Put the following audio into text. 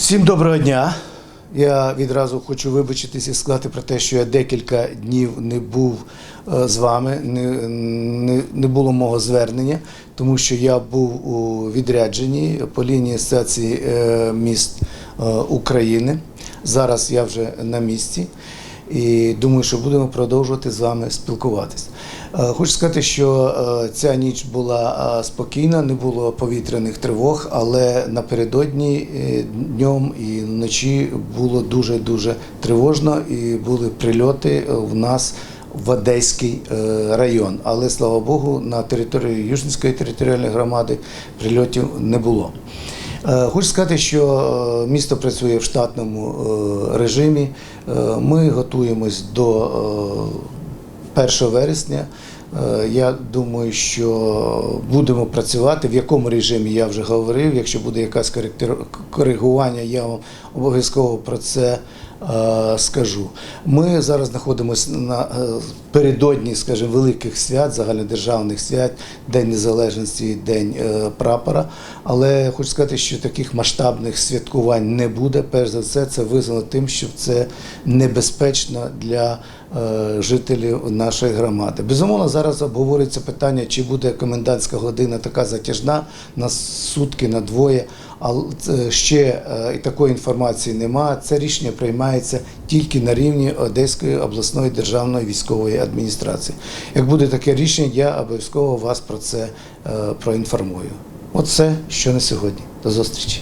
Всім доброго дня. Я відразу хочу вибачитись і сказати про те, що я декілька днів не був е, з вами, не, не, не було мого звернення, тому що я був у відрядженні по лінії Асоціації е, міст е, України. Зараз я вже на місці і думаю, що будемо продовжувати з вами спілкуватись. Е, Хочу сказати, що е, ця ніч була е, спокійна, не було повітряних тривог, але напередодні днем і вночі було дуже дуже тривожно і були прильоти в нас в Одеський район. Але слава Богу, на території Южницької територіальної громади прильотів не було. Хочу сказати, що місто працює в штатному режимі. Ми готуємось до 1 вересня. Е, Я думаю, що будемо працювати. В якому режимі я вже говорив. Якщо буде якась коригування, я вам обов'язково про це е, скажу. Ми зараз знаходимося на е, передодні, скажімо, великих свят, загальнодержавних свят, День Незалежності, День прапора. Але хочу сказати, що таких масштабних святкувань не буде. Перш за все, це визвано тим, що це небезпечно для жителів нашої громади. Безумовно, зараз обговорюється питання, чи буде комендантська година така затяжна на сутки, на двоє. Але ще е, такої інформації немає. Це рішення приймається тільки на рівні Одеської обласної державної військової адміністрації. Як буде таке рішення, я обов'язково вас про це е, проінформую. Все, що на сьогодні. До зустрічі.